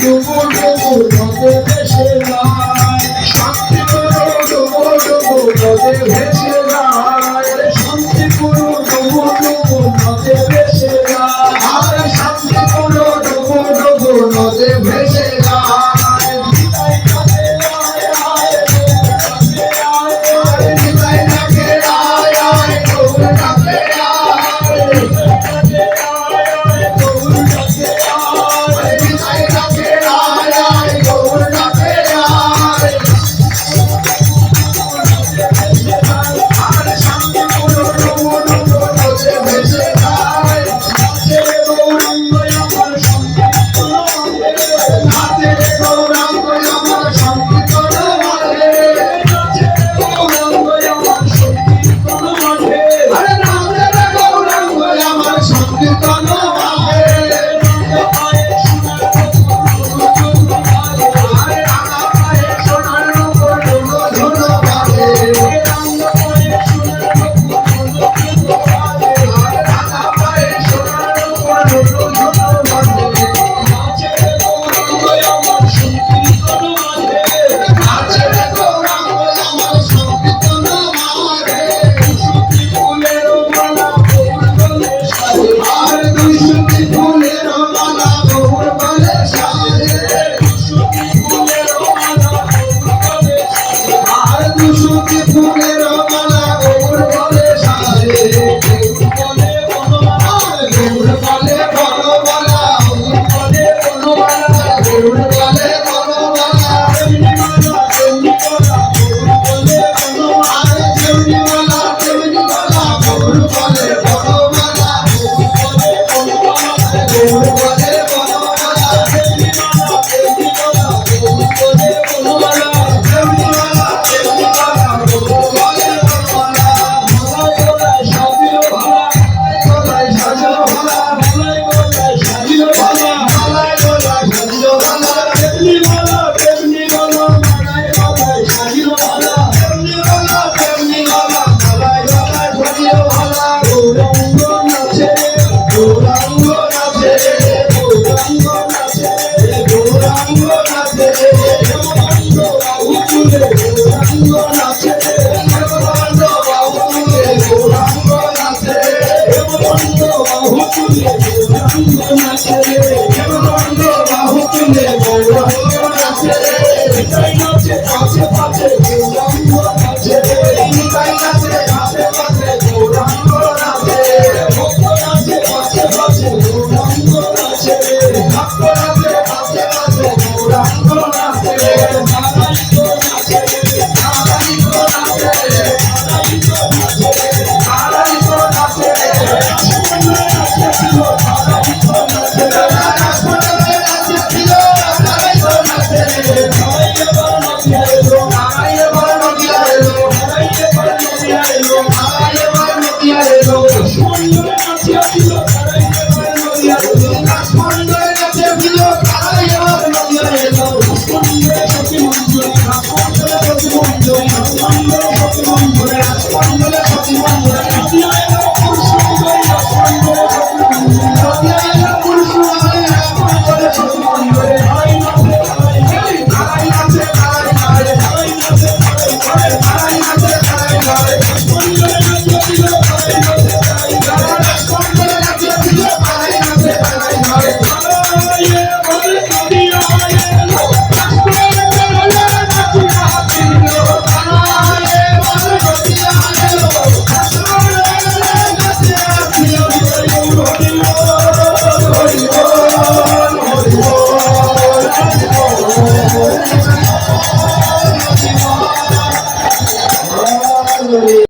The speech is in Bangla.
ডুবুর ডুবুর নদে ভেসে যায় শান্তিপুর ডুবুর ডুবুর নদে শান্তিপুর Valeu! গৌরাঙ্গ নাচে গৌরাঙ্গ নাচে গৌরাঙ্গ নাচে গৌরাঙ্গ নাচে গৌরাঙ্গ নাচে গৌরাঙ্গ নাচে গৌরাঙ্গ নাচে গৌরাঙ্গ নাচে গৌরাঙ্গ নাচে Thank